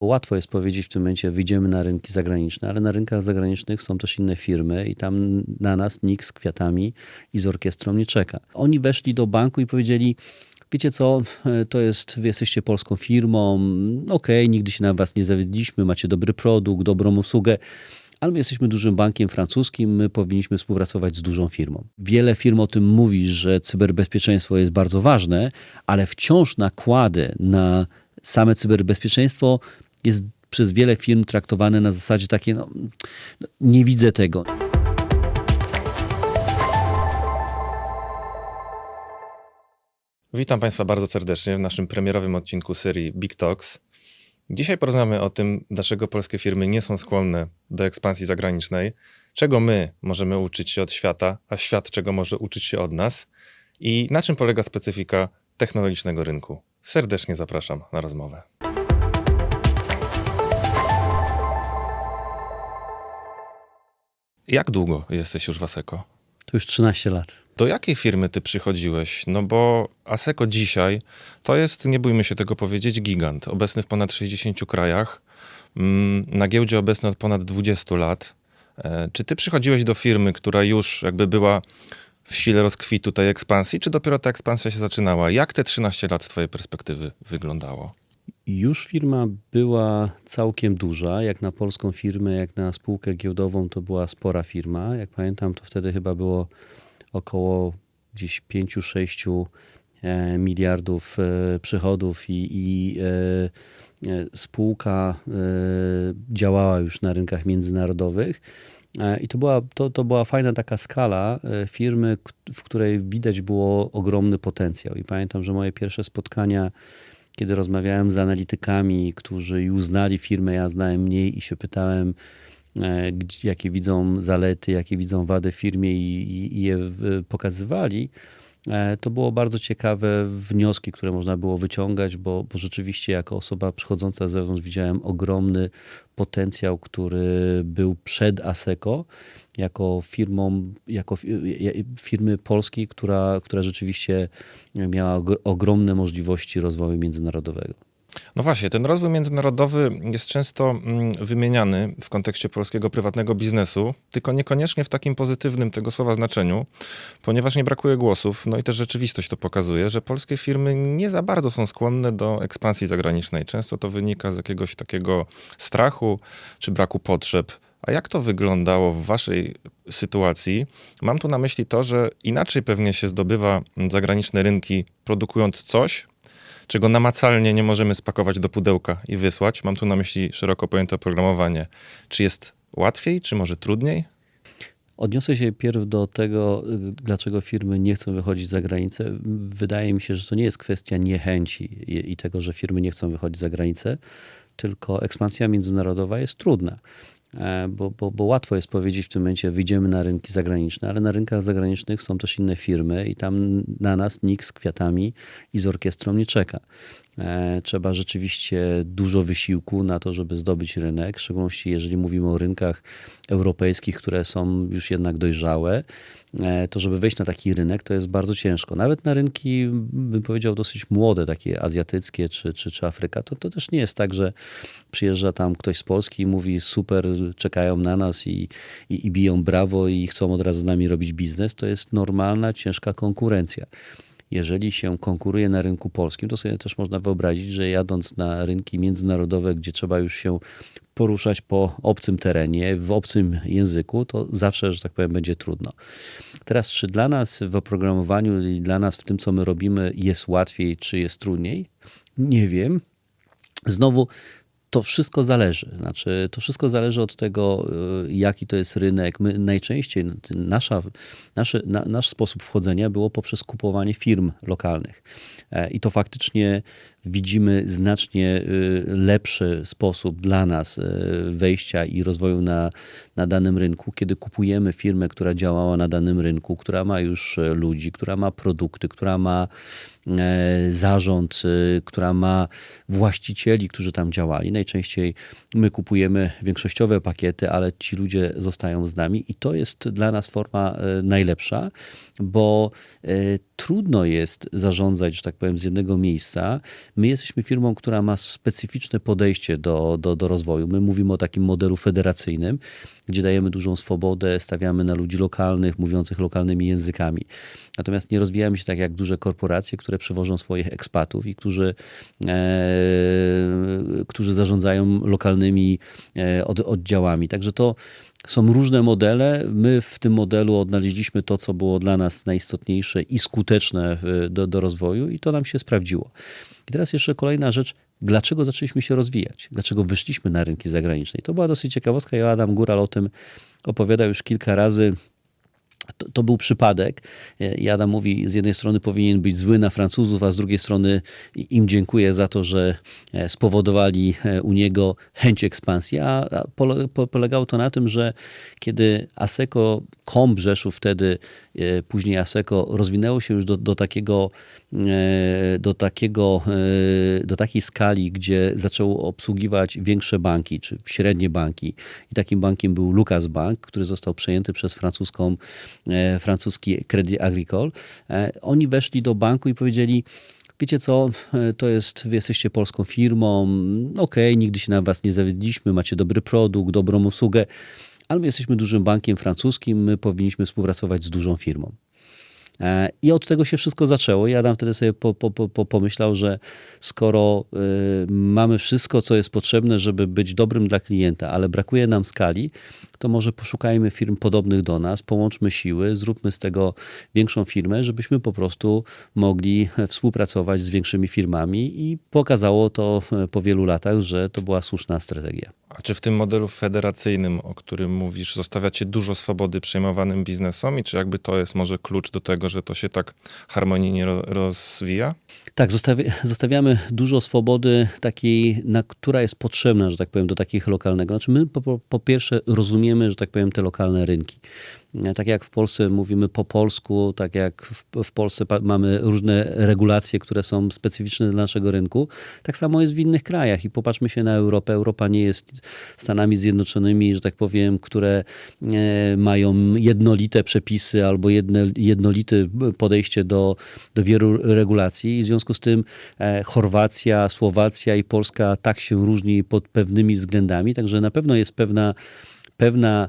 Łatwo jest powiedzieć w tym momencie, wyjdziemy na rynki zagraniczne, ale na rynkach zagranicznych są też inne firmy i tam na nas nikt z kwiatami i z orkiestrą nie czeka. Oni weszli do banku i powiedzieli, wiecie co, to jest, wy jesteście polską firmą, okej, nigdy się na was nie zawiedliśmy, macie dobry produkt, dobrą usługę, ale my jesteśmy dużym bankiem francuskim, my powinniśmy współpracować z dużą firmą. Wiele firm o tym mówi, że cyberbezpieczeństwo jest bardzo ważne, ale wciąż nakłady na same cyberbezpieczeństwo jest przez wiele firm traktowane na zasadzie takiej, no, no nie widzę tego. Witam Państwa bardzo serdecznie w naszym premierowym odcinku serii Big Talks. Dzisiaj porozmawiamy o tym, dlaczego polskie firmy nie są skłonne do ekspansji zagranicznej, czego my możemy uczyć się od świata, a świat czego może uczyć się od nas i na czym polega specyfika technologicznego rynku. Serdecznie zapraszam na rozmowę. Jak długo jesteś już w Aseko? To już 13 lat. Do jakiej firmy ty przychodziłeś? No bo Aseko dzisiaj to jest, nie bójmy się tego powiedzieć, gigant. Obecny w ponad 60 krajach. mm, Na giełdzie obecny od ponad 20 lat. E, Czy ty przychodziłeś do firmy, która już jakby była w sile rozkwitu tej ekspansji, czy dopiero ta ekspansja się zaczynała? Jak te 13 lat z twojej perspektywy wyglądało? Już firma była całkiem duża, jak na polską firmę, jak na spółkę giełdową to była spora firma. Jak pamiętam, to wtedy chyba było około gdzieś 5-6 e, miliardów e, przychodów i, i e, spółka działała już na rynkach międzynarodowych. I to była, to, to była fajna taka skala firmy, w której widać było ogromny potencjał. I pamiętam, że moje pierwsze spotkania, kiedy rozmawiałem z analitykami, którzy już znali firmę, ja znałem mniej i się pytałem, e, jakie widzą zalety, jakie widzą wady w firmie i, i, je pokazywali, to było bardzo ciekawe wnioski, które można było wyciągać, bo, bo rzeczywiście jako osoba przychodząca z zewnątrz widziałem ogromny potencjał, który był przed ASECO, jako firmą, jako fi- ja- firmy polskiej, która, która rzeczywiście miała ogr- ogromne możliwości rozwoju międzynarodowego. No właśnie, ten rozwój międzynarodowy jest często mm, wymieniany w kontekście polskiego prywatnego biznesu, tylko niekoniecznie w takim pozytywnym tego słowa znaczeniu, ponieważ nie brakuje głosów, no i też rzeczywistość to pokazuje, że polskie firmy nie za bardzo są skłonne do ekspansji zagranicznej. Często to wynika z jakiegoś takiego strachu czy braku potrzeb. A jak to wyglądało w waszej sytuacji? Mam tu na myśli to, że inaczej pewnie się zdobywa zagraniczne rynki, produkując coś, czego namacalnie nie możemy spakować do pudełka i wysłać. Mam tu na myśli szeroko pojęte oprogramowanie. Czy jest łatwiej, czy może trudniej? Odniosę się pierw do tego, y, dlaczego firmy nie chcą wychodzić za granicę. Wydaje mi się, że to nie jest kwestia niechęci i, i tego, że firmy nie chcą wychodzić za granicę, tylko ekspansja międzynarodowa jest trudna. E, Bo, bo, bo łatwo jest powiedzieć w tym momencie, wyjdziemy na rynki zagraniczne, ale na rynkach zagranicznych są też inne firmy i tam na nas nikt z kwiatami i z orkiestrą nie czeka. E, Trzeba rzeczywiście dużo wysiłku na to, żeby zdobyć rynek, w szczególności jeżeli mówimy o rynkach europejskich, które są już jednak dojrzałe, e, to żeby wejść na taki rynek, to jest bardzo ciężko. Nawet na rynki, bym powiedział, dosyć młode, takie azjatyckie czy, czy, czy Afryka, to, to też nie jest tak, że przyjeżdża tam ktoś z Polski i mówi super, czekają na nas i, i, i biją brawo i chcą od razu z nami robić biznes. To jest normalna, ciężka konkurencja jeżeli się konkuruje na rynku polskim, to sobie też można wyobrazić, że jadąc na rynki międzynarodowe, gdzie trzeba już się poruszać po obcym terenie, w obcym języku, to zawsze, że tak powiem, będzie trudno. Teraz, czy dla nas w oprogramowaniu i dla nas w tym, co my robimy, jest łatwiej, czy jest trudniej? Nie wiem. Znowu, to wszystko zależy. Znaczy, to wszystko zależy od tego, y, jaki to jest rynek. My najczęściej, no, nasza, nasze, na, nasz sposób wchodzenia było poprzez kupowanie firm lokalnych. E, I to faktycznie widzimy znacznie y, lepszy sposób dla nas y, wejścia i rozwoju na, na danym rynku, kiedy kupujemy firmę, która działała na danym rynku, która ma już e, ludzi, która ma produkty, która ma e, zarząd, y, która ma właścicieli, którzy tam działali. Najczęściej my kupujemy większościowe pakiety, ale ci ludzie zostają z nami i to jest dla nas forma e, najlepsza, bo e, trudno jest zarządzać, że tak powiem, z jednego miejsca, My jesteśmy firmą, która ma specyficzne podejście do, do, do rozwoju. My mówimy o takim modelu federacyjnym, gdzie dajemy dużą swobodę, stawiamy na ludzi lokalnych, mówiących lokalnymi językami. Natomiast nie rozwijamy się tak jak duże korporacje, które przewożą swoich ekspatów i którzy, e, którzy zarządzają lokalnymi e, od, oddziałami. Także to są różne modele. My w tym modelu odnaleźliśmy to, co było dla nas najistotniejsze i skuteczne do, do rozwoju, i to nam się sprawdziło. I teraz jeszcze kolejna rzecz. Dlaczego zaczęliśmy się rozwijać? Dlaczego wyszliśmy na rynki zagraniczne? I to była dosyć ciekawostka. Ja Adam Góral o tym opowiadał już kilka razy. To, to był przypadek. E, I Adam mówi, z jednej strony powinien być zły na Francuzów, a z drugiej strony im dziękuję za to, że e, spowodowali e, u niego chęć ekspansji. A a pole, po, polegało to na tym, że kiedy ASECO, KOM Rzeszów wtedy, e, później ASECO rozwinęło się już do, do takiego, e, do takiego, e, do takiej skali, gdzie zaczęło obsługiwać większe banki, czy średnie banki. I takim bankiem był Lucas Bank, który został przejęty przez francuską, e, francuski Credit Agricole. E, Oni weszli do banku i powiedzieli, Wiecie co, e, to jest, wy jesteście polską firmą, okej, nigdy się na was nie zawiedliśmy, macie dobry produkt, dobrą obsługę, my jesteśmy dużym bankiem francuskim, my powinniśmy współpracować z dużą firmą. E, I od tego się wszystko zaczęło. I Adam wtedy sobie po, po, po, po pomyślał, że skoro y, mamy wszystko, co jest potrzebne, żeby być dobrym dla klienta, ale brakuje nam skali, to może poszukajmy firm podobnych do nas, połączmy siły, zróbmy z tego większą firmę, żebyśmy po prostu mogli współpracować z większymi firmami i pokazało to po wielu latach, że to była słuszna strategia. A czy w tym modelu federacyjnym, o którym mówisz, zostawiacie dużo swobody przejmowanym biznesom i czy jakby to jest może klucz do tego, że to się tak harmonijnie ro- rozwija? Tak, zostawi, zostawiamy dużo swobody takiej, na, która jest potrzebna, że tak powiem, do takich lokalnego. Znaczy my po, po pierwsze rozumiemy, że tak powiem, te lokalne rynki. E, Tak jak w Polsce mówimy po polsku, tak jak w, w Polsce mamy różne regulacje, które są specyficzne dla naszego rynku, tak samo jest w innych krajach. I popatrzmy się na Europę. Europa nie jest Stanami Zjednoczonymi, że tak powiem, które e, mają jednolite przepisy albo jedne, jednolite podejście do, do wielu regulacji. I w związku z tym e, Chorwacja, Słowacja i Polska tak się różni pod pewnymi względami. Także na pewno jest pewna, pewna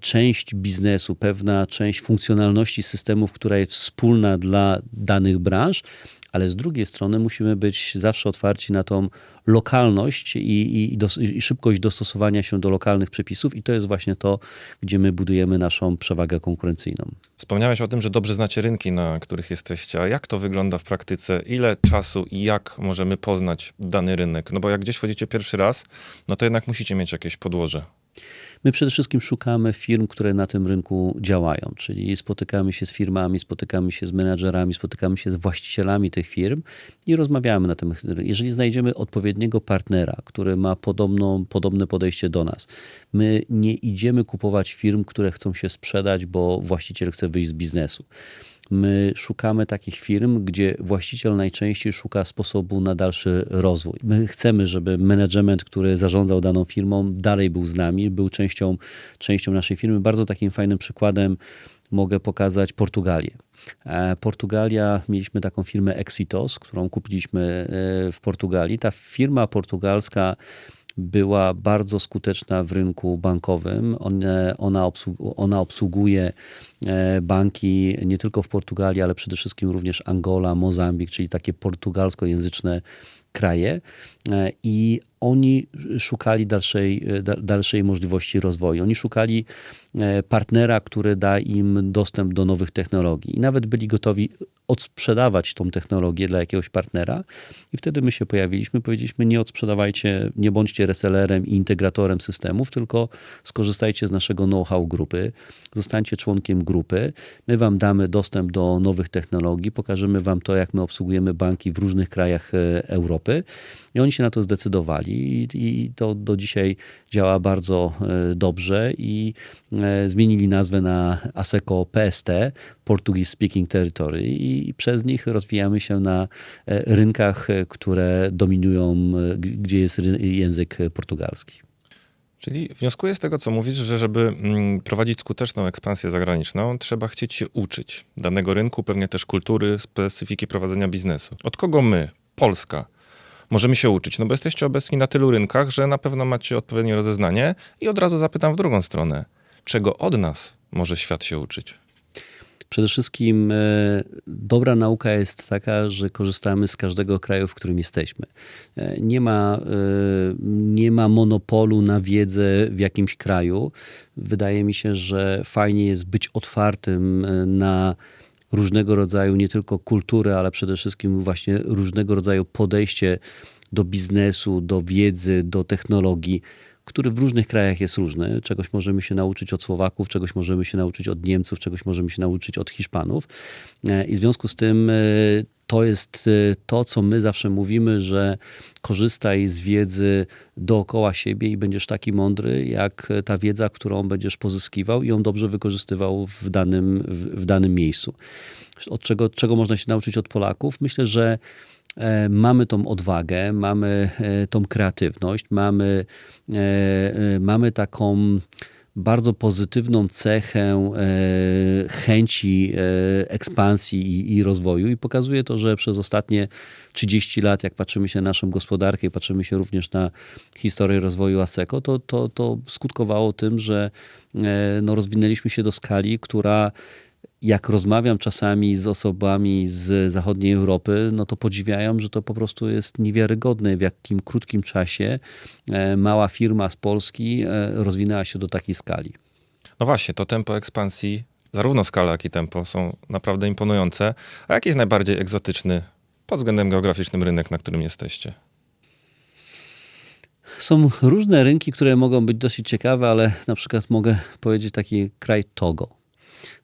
część biznesu, pewna część funkcjonalności systemów, która jest wspólna dla danych branż, ale z drugiej strony musimy być zawsze otwarci na tą lokalność i, i, dos, i szybkość dostosowania się do lokalnych przepisów, i to jest właśnie to, gdzie my budujemy naszą przewagę konkurencyjną. Wspomniałeś o tym, że dobrze znacie rynki, na których jesteście. A jak to wygląda w praktyce? Ile czasu i jak możemy poznać dany rynek? No bo jak gdzieś wchodzicie pierwszy raz, no to jednak musicie mieć jakieś podłoże. My przede wszystkim szukamy firm, które na tym rynku działają, czyli spotykamy się z firmami, spotykamy się z menadżerami, spotykamy się z właścicielami tych firm i rozmawiamy na tym. Jeżeli znajdziemy odpowiedniego partnera, który ma podobną, podobne podejście do nas, my nie idziemy kupować firm, które chcą się sprzedać, bo właściciel chce wyjść z biznesu. My szukamy takich firm, gdzie właściciel najczęściej szuka sposobu na dalszy rozwój. My chcemy, żeby management, który zarządzał daną firmą, dalej był z nami, był częścią, częścią naszej firmy. Bardzo takim fajnym przykładem mogę pokazać Portugalię. E, Portugalia, mieliśmy taką firmę Exitos, którą kupiliśmy e, w Portugalii. Ta firma portugalska była bardzo skuteczna w rynku bankowym. Ona, ona obsługuje e, banki nie tylko w Portugalii, ale przede wszystkim również Angola, Mozambik, czyli takie portugalskojęzyczne kraje. E, I oni szukali dalszej, e, da- dalszej możliwości rozwoju. Oni szukali partnera, który da im dostęp do nowych technologii. I nawet byli gotowi odsprzedawać tą technologię dla jakiegoś partnera. I wtedy my się pojawiliśmy, powiedzieliśmy: nie odsprzedawajcie, nie bądźcie resellerem i integratorem systemów, tylko skorzystajcie z naszego know-how grupy, zostańcie członkiem grupy. My wam damy dostęp do nowych technologii, pokażemy wam to, jak my obsługujemy banki w różnych krajach e, Europy. I oni się na to zdecydowali i, to do dzisiaj działa bardzo e, dobrze i e, zmienili nazwę na ASECO PST, Portuguese Speaking Territory i przez nich rozwijamy się na e, rynkach, które dominują, gdzie jest język portugalski. Czyli wnioskuję z tego, co mówisz, że żeby mm, prowadzić skuteczną ekspansję zagraniczną, trzeba chcieć się uczyć danego rynku, pewnie też kultury, specyfiki prowadzenia biznesu. Od kogo my, Polska, możemy się uczyć? No bo jesteście obecni na tylu rynkach, że na pewno macie odpowiednie rozeznanie i od razu zapytam w drugą stronę. Czego od nas może świat się uczyć? Przede wszystkim e, dobra nauka jest taka, że korzystamy z każdego kraju, w którym jesteśmy. E, Nie ma, e, nie ma monopolu na wiedzę w jakimś kraju. Wydaje mi się, że fajnie jest być otwartym na różnego rodzaju nie tylko kulturę, ale przede wszystkim właśnie różnego rodzaju podejście do biznesu, do wiedzy, do technologii, który w różnych krajach jest różny. Czegoś możemy się nauczyć od Słowaków, czegoś możemy się nauczyć od Niemców, czegoś możemy się nauczyć od Hiszpanów. E, I w związku z tym e, to jest e, to, co my zawsze mówimy, że korzystaj z wiedzy dookoła siebie i będziesz taki mądry, jak ta wiedza, którą będziesz pozyskiwał i ją dobrze wykorzystywał w danym, w, w danym miejscu. Od czego, czego można się nauczyć od Polaków? Myślę, że e, mamy tą odwagę, mamy e, tą kreatywność, mamy, e, mamy taką bardzo pozytywną cechę e, chęci e, ekspansji i, rozwoju. I pokazuje to, że przez ostatnie 30 lat, jak patrzymy się na naszą gospodarkę i patrzymy się również na historię rozwoju ASECO, to, to, to skutkowało tym, że e, no, rozwinęliśmy się do skali, która jak rozmawiam czasami z osobami z zachodniej Europy, no to podziwiają, że to po prostu jest niewiarygodne, w jakim krótkim czasie e, mała firma z Polski e, rozwinęła się do takiej skali. No właśnie, to tempo ekspansji, zarówno skala, jak i tempo są naprawdę imponujące. A jaki jest najbardziej egzotyczny pod względem geograficznym rynek, na którym jesteście? Są różne rynki, które mogą być dosyć ciekawe, ale na przykład mogę powiedzieć taki kraj Togo.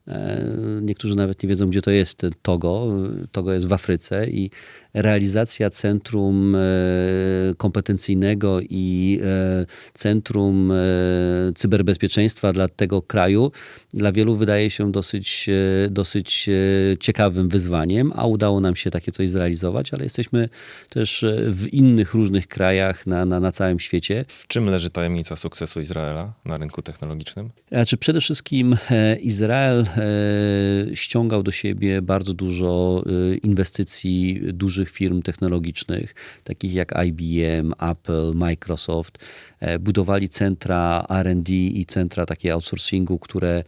E, Niektórzy nawet nie wiedzą, gdzie to jest Togo. Togo jest w Afryce i realizacja centrum e, kompetencyjnego i e, centrum cyberbezpieczeństwa dla tego kraju dla wielu wydaje się dosyć, dosyć ciekawym wyzwaniem, a udało nam się takie coś zrealizować, ale jesteśmy też w innych różnych krajach na, na, na całym świecie. W czym leży tajemnica sukcesu Izraela na rynku technologicznym? Znaczy przede wszystkim Izrael ściągał do siebie bardzo dużo e, inwestycji dużych firm technologicznych, takich jak IBM, Apple, Microsoft. E, Budowali centra R&D i centra takie outsourcingu, które e,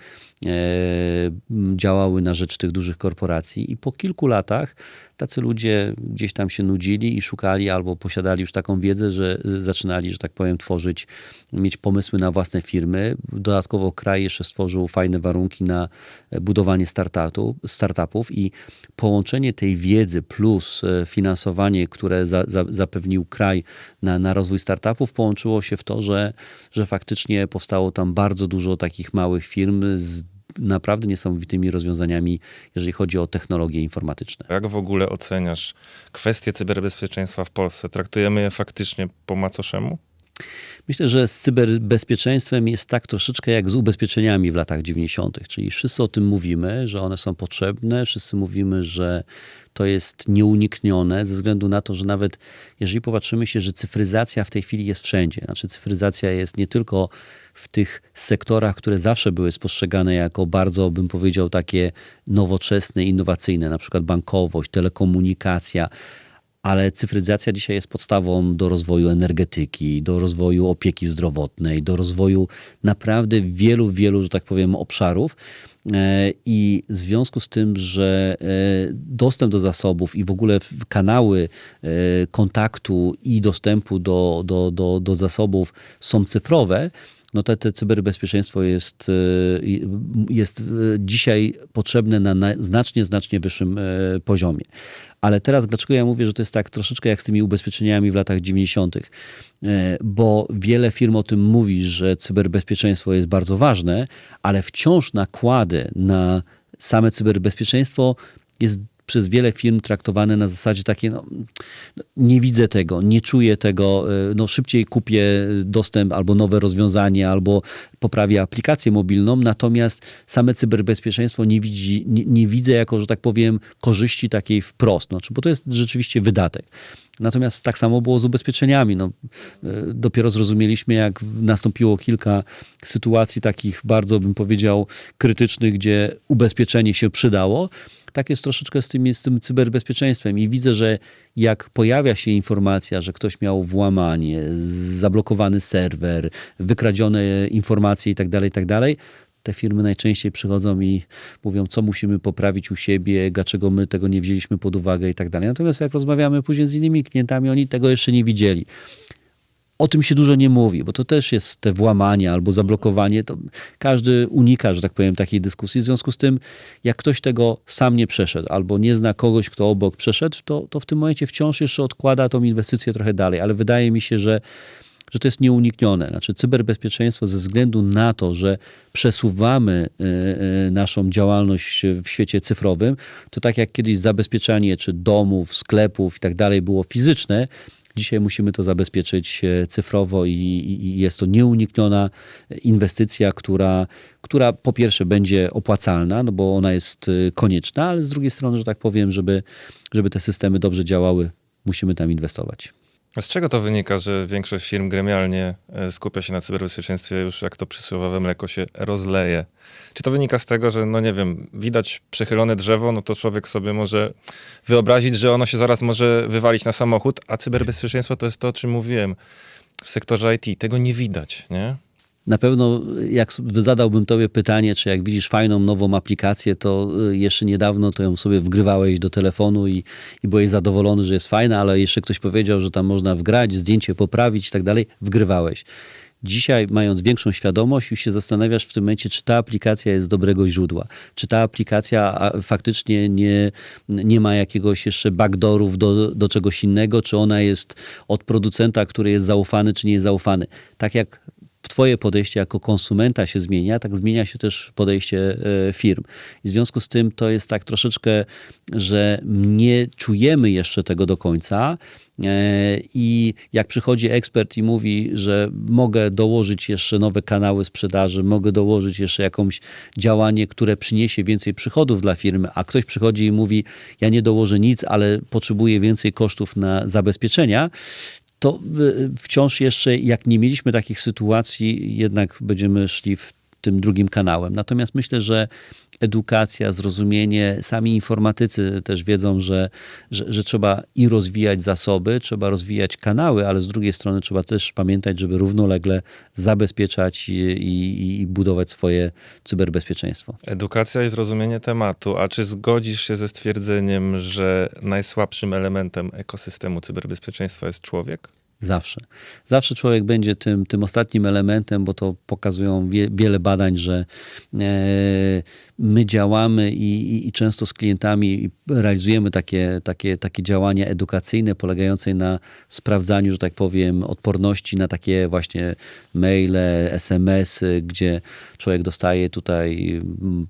działały na rzecz tych dużych korporacji i po kilku latach tacy ludzie gdzieś tam się nudzili i szukali albo posiadali już taką wiedzę, że zaczynali, że tak powiem, tworzyć, mieć pomysły na własne firmy. Dodatkowo kraj jeszcze stworzył fajne warunki na budowanie startupu, startupów i połączenie tej wiedzy plus e, finansowanie, które za, za, zapewnił kraj na, na rozwój startupów, połączyło się w to, że, że faktycznie powstało tam bardzo dużo takich małych firm z naprawdę niesamowitymi rozwiązaniami, jeżeli chodzi o technologie informatyczne. Jak w ogóle oceniasz kwestie cyberbezpieczeństwa w Polsce? Traktujemy je faktycznie po macoszemu? Myślę, że z cyberbezpieczeństwem jest tak troszeczkę jak z ubezpieczeniami w latach 90., czyli wszyscy o tym mówimy, że one są potrzebne, wszyscy mówimy, że to jest nieuniknione, ze względu na to, że nawet jeżeli popatrzymy się, że cyfryzacja w tej chwili jest wszędzie, znaczy cyfryzacja jest nie tylko w tych sektorach, które zawsze były spostrzegane jako bardzo, bym powiedział, takie nowoczesne, innowacyjne, na przykład bankowość, telekomunikacja, ale cyfryzacja dzisiaj jest podstawą do rozwoju energetyki, do rozwoju opieki zdrowotnej, do rozwoju naprawdę wielu, wielu, że tak powiem, obszarów. E, I w związku z tym, że e, dostęp do zasobów i w ogóle kanały e, kontaktu i dostępu do, do, do, do zasobów są cyfrowe, no to te cyberbezpieczeństwo jest, e, jest e, dzisiaj potrzebne na, na znacznie, znacznie wyższym e, poziomie. Ale teraz, dlaczego ja mówię, że to jest tak troszeczkę jak z tymi ubezpieczeniami w latach 90., E, bo wiele firm o tym mówi, że cyberbezpieczeństwo jest bardzo ważne, ale wciąż nakłady na same cyberbezpieczeństwo jest przez wiele firm traktowane na zasadzie takiej, no, nie widzę tego, nie czuję tego, e, no szybciej kupię dostęp albo nowe rozwiązanie, albo poprawię aplikację mobilną, natomiast same cyberbezpieczeństwo nie, widzi, nie, nie widzę jako, że tak powiem, korzyści takiej wprost, znaczy, bo to jest rzeczywiście wydatek. Natomiast tak samo było z ubezpieczeniami. No, e, dopiero zrozumieliśmy, jak nastąpiło kilka sytuacji takich bardzo, bym powiedział, krytycznych, gdzie ubezpieczenie się przydało. Tak jest troszeczkę z tym, z tym cyberbezpieczeństwem. I widzę, że jak pojawia się informacja, że ktoś miał włamanie, zablokowany serwer, wykradzione informacje itd., itd., te firmy najczęściej przychodzą i mówią, co musimy poprawić u siebie, dlaczego my tego nie wzięliśmy pod uwagę i tak dalej. Natomiast jak rozmawiamy później z innymi klientami, oni tego jeszcze nie widzieli. O tym się dużo nie mówi, bo to też jest te włamanie albo zablokowanie. To każdy unika, że tak powiem, takiej dyskusji. W związku z tym, jak ktoś tego sam nie przeszedł albo nie zna kogoś, kto obok przeszedł, to, to w tym momencie wciąż jeszcze odkłada tą inwestycję trochę dalej. Ale wydaje mi się, że że to jest nieuniknione. Znaczy cyberbezpieczeństwo ze względu na to, że przesuwamy y, y, naszą działalność w świecie cyfrowym, to tak jak kiedyś zabezpieczanie czy domów, sklepów i tak dalej było fizyczne, Dzisiaj musimy to zabezpieczyć e, cyfrowo i, i, jest to nieunikniona inwestycja, która, która po pierwsze będzie opłacalna, no bo ona jest e, konieczna, ale z drugiej strony, że tak powiem, żeby, żeby te systemy dobrze działały, musimy tam inwestować. Z czego to wynika, że większość firm gremialnie e, skupia się na cyberbezpieczeństwie już jak to przysłowiowe mleko się rozleje? Czy to wynika z tego, że no nie wiem, widać przechylone drzewo, no to człowiek sobie może wyobrazić, że ono się zaraz może wywalić na samochód, a cyberbezpieczeństwo to jest to, o czym mówiłem w sektorze IT. Tego nie widać, nie? Na pewno, jak zadałbym tobie pytanie, czy jak widzisz fajną, nową aplikację, to y, jeszcze niedawno to ją sobie wgrywałeś do telefonu i, i byłeś zadowolony, że jest fajna, ale jeszcze ktoś powiedział, że tam można wgrać, zdjęcie poprawić i tak dalej, wgrywałeś. Dzisiaj, mając większą świadomość, już się zastanawiasz w tym momencie, czy ta aplikacja jest dobrego źródła. Czy ta aplikacja faktycznie nie, nie ma jakiegoś jeszcze backdoorów do, do czegoś innego, czy ona jest od producenta, który jest zaufany, czy nie jest zaufany. Tak jak Twoje podejście jako konsumenta się zmienia, tak zmienia się też podejście e, firm. I w związku z tym to jest tak troszeczkę, że nie czujemy jeszcze tego do końca. E, I jak przychodzi ekspert i mówi, że mogę dołożyć jeszcze nowe kanały sprzedaży, mogę dołożyć jeszcze jakąś działanie, które przyniesie więcej przychodów dla firmy, a ktoś przychodzi i mówi, ja nie dołożę nic, ale potrzebuję więcej kosztów na zabezpieczenia, to y, wciąż jeszcze, jak nie mieliśmy takich sytuacji, jednak będziemy szli w tym drugim kanałem. Natomiast myślę, że edukacja, zrozumienie, sami informatycy też wiedzą, że, że, że, trzeba i rozwijać zasoby, trzeba rozwijać kanały, ale z drugiej strony trzeba też pamiętać, żeby równolegle zabezpieczać i, i, i budować swoje cyberbezpieczeństwo. Edukacja i zrozumienie tematu. A czy zgodzisz się ze stwierdzeniem, że najsłabszym elementem ekosystemu cyberbezpieczeństwa jest człowiek? Zawsze. Zawsze człowiek będzie tym, tym ostatnim elementem, bo to pokazują wie, wiele badań, że e, my działamy i, i, i, często z klientami realizujemy takie, takie, takie działania edukacyjne polegające na sprawdzaniu, że tak powiem, odporności na takie właśnie maile, SMS-y, gdzie człowiek dostaje tutaj,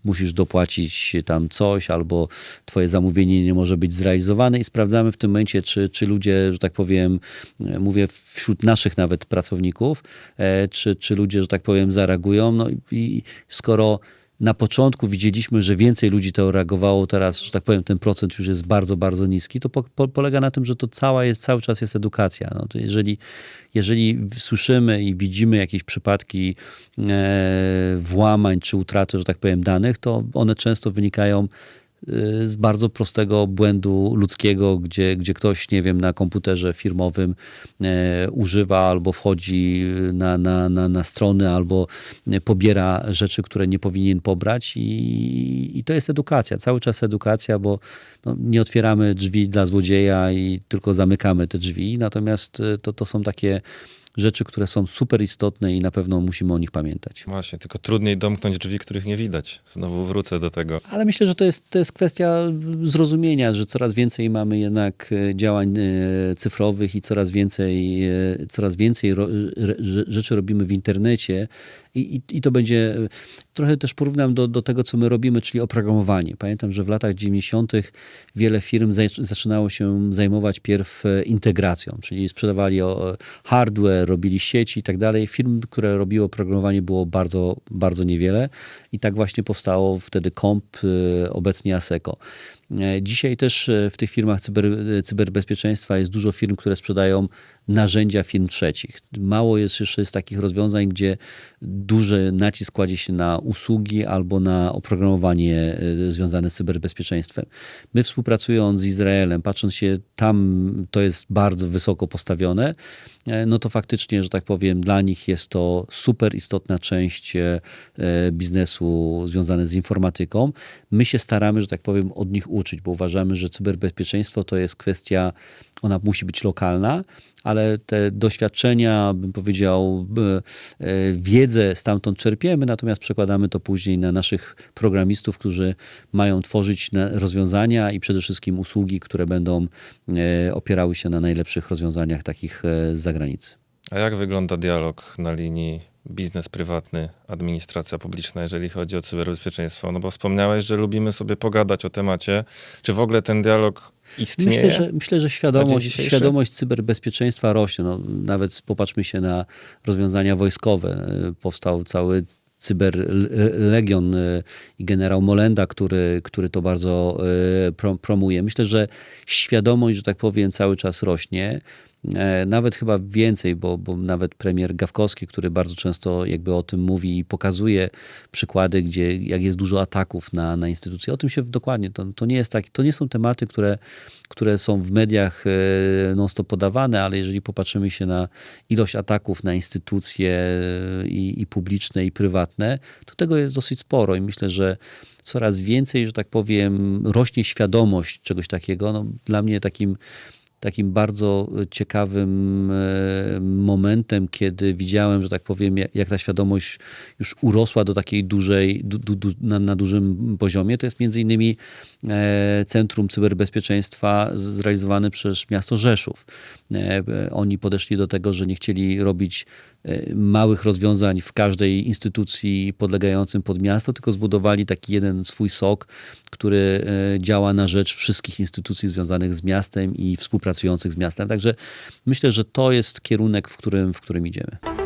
musisz dopłacić tam coś, albo twoje zamówienie nie może być zrealizowane i sprawdzamy w tym momencie, czy, czy ludzie, że tak powiem, mówię wśród naszych nawet pracowników, czy, czy ludzie, że tak powiem, zareagują. No i skoro na początku widzieliśmy, że więcej ludzi to reagowało, teraz, że tak powiem, ten procent już jest bardzo, bardzo niski, to po, po, polega na tym, że to cała jest, cały czas jest edukacja. No to jeżeli, jeżeli słyszymy i widzimy jakieś przypadki e, włamań czy utraty, że tak powiem, danych, to one często wynikają z bardzo prostego błędu ludzkiego, gdzie, gdzie ktoś, nie wiem, na komputerze firmowym e, używa albo wchodzi na, na, na, na strony, albo pobiera rzeczy, które nie powinien pobrać i, i to jest edukacja, cały czas edukacja, bo no, nie otwieramy drzwi dla złodzieja i tylko zamykamy te drzwi, natomiast to, to są takie rzeczy, które są super istotne i na pewno musimy o nich pamiętać. Właśnie, tylko trudniej domknąć drzwi, których nie widać. Znowu wrócę do tego. Ale myślę, że to jest, to jest kwestia zrozumienia, że coraz więcej mamy jednak działań cyfrowych i coraz więcej, coraz więcej rzeczy robimy w internecie i, i, i, to będzie, trochę też porównam do, do tego, co my robimy, czyli oprogramowanie. Pamiętam, że w latach 90. wiele firm zaczynało się zajmować pierw integracją, czyli sprzedawali hardware, robili sieci i tak dalej. Firm, które robiły oprogramowanie było bardzo, bardzo niewiele i tak właśnie powstało wtedy Comp, obecnie ASECO. E, Dzisiaj też e, w tych firmach cyber, e, cyberbezpieczeństwa jest dużo firm, które sprzedają narzędzia firm trzecich. Mało jest jeszcze jest takich rozwiązań, gdzie duży nacisk kładzie się na usługi albo na oprogramowanie związane z cyberbezpieczeństwem. My współpracując z Izraelem, patrząc się tam, to jest bardzo wysoko postawione, no to faktycznie, że tak powiem, dla nich jest to super istotna część biznesu związany z informatyką. My się staramy, że tak powiem, od nich uczyć, bo uważamy, że cyberbezpieczeństwo to jest kwestia, ona musi być lokalna, ale te doświadczenia, bym powiedział, b- e, wiedzę stamtąd czerpiemy, natomiast przekładamy to później na naszych programistów, którzy mają tworzyć rozwiązania i przede wszystkim usługi, które będą e, opierały się na najlepszych rozwiązaniach takich e, z zagranicy. A jak wygląda dialog na linii biznes prywatny, administracja publiczna, jeżeli chodzi o cyberbezpieczeństwo? No bo wspomniałeś, że lubimy sobie pogadać o temacie. Czy w ogóle ten dialog istnieje? Myślę, że, myślę, że świadomość, świadomość cyberbezpieczeństwa rośnie. No, nawet popatrzmy się na rozwiązania wojskowe. E, Powstał cały cyberlegion e, i generał Molenda, który, który to bardzo pro- promuje. Myślę, że świadomość, że tak powiem, cały czas rośnie. E, Nawet chyba więcej, bo, bo nawet premier Gawkowski, który bardzo często jakby o tym mówi i pokazuje przykłady, gdzie jak jest dużo ataków na, na instytucje. O tym się dokładnie, to, to, nie jest tak, to nie są tematy, które, które są w mediach e, non-stop podawane, ale jeżeli popatrzymy się na ilość ataków na instytucje e, i, i publiczne, i prywatne, to tego jest dosyć sporo i myślę, że coraz więcej, że tak powiem, rośnie świadomość czegoś takiego. No, dla mnie takim takim bardzo ciekawym e, momentem, kiedy widziałem, że tak powiem, jak, ta świadomość już urosła do takiej dużej, du, du, na, na dużym poziomie, to jest między innymi e, Centrum Cyberbezpieczeństwa zrealizowane przez miasto Rzeszów. E, e, oni podeszli do tego, że nie chcieli robić e, małych rozwiązań w każdej instytucji podlegającym pod miasto, tylko zbudowali taki jeden swój sok, który e, działa na rzecz wszystkich instytucji związanych z miastem i współpracujących z miastem. Także myślę, że to jest kierunek, w którym, w którym idziemy.